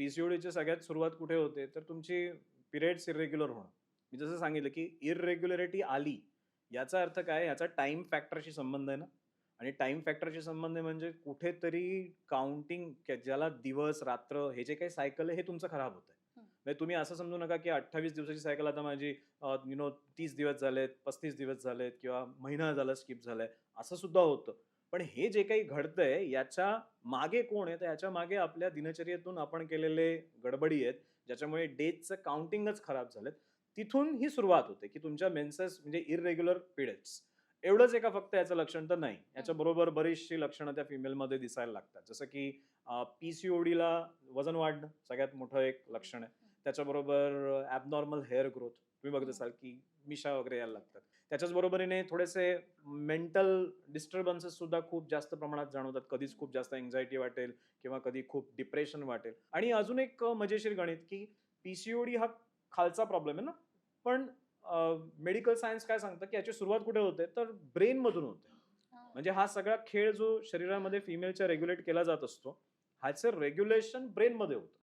पीसीओडीची सगळ्यात सुरुवात कुठे होते तर तुमची पिरियड्स इरेग्युलर होणं. मी जसं सांगितलं की इरेग्युलरिटी आली याचा अर्थ काय याचा टाइम फॅक्टरशी संबंध आहे ना? आणि टाइम फॅक्टरशी संबंध आहे म्हणजे कुठेतरी काउंटिंग ज्याला दिवस रात्र हे जे काही सायकल आहे हे तुमचं खराब होत. म्हणजे तुम्ही असं समजू नका की अठ्ठावीस दिवसाची सायकल आता माझी यु नो तीस दिवस झालेत पस्तीस दिवस झालेत किंवा महिना झाला स्किप झालाय असं सुद्धा होतं. पण हे जे काही घडतंय याच्या मागे कोण आहे? तर याच्या मागे आपल्या दिनचर्येतून आपण केलेले गडबडी आहेत ज्याच्यामुळे डेजचं काउंटिंगच खराब झालं तिथून ही सुरुवात होते की तुमच्या मेन्सेस म्हणजे इरेग्युलर पिरियड्स एवढंच एका फक्त याचं लक्षण तर नाही. याच्या बरोबर बरीचशी लक्षणं त्या फिमेलमध्ये दिसायला लागतात. जसं की पीसीओडीला वजन वाढणं सगळ्यात मोठं एक लक्षण आहे. त्याच्याबरोबर ॲबनॉर्मल हेअर ग्रोथ तुम्ही बघत असाल की मिशा वगैरे यायला लागतात. त्याच्याच बरोबरीने थोडेसे मेंटल डिस्टर्बन्सेस सुद्धा खूप जास्त प्रमाणात जाणवतात. कधीच खूप जास्त एन्झायटी वाटेल किंवा कधी खूप डिप्रेशन वाटेल. आणि अजून एक मजेशीर गणित की पीसीओडी हा खालचा प्रॉब्लेम आहे ना? पण मेडिकल सायन्स काय सांगतं की याची सुरुवात कुठे होते? तर ब्रेन मधून होते. म्हणजे हा सगळा खेळ जो शरीरामध्ये फिमेलच्या रेग्युलेट केला जात असतो ह्याचं रेग्युलेशन ब्रेनमध्ये होतं.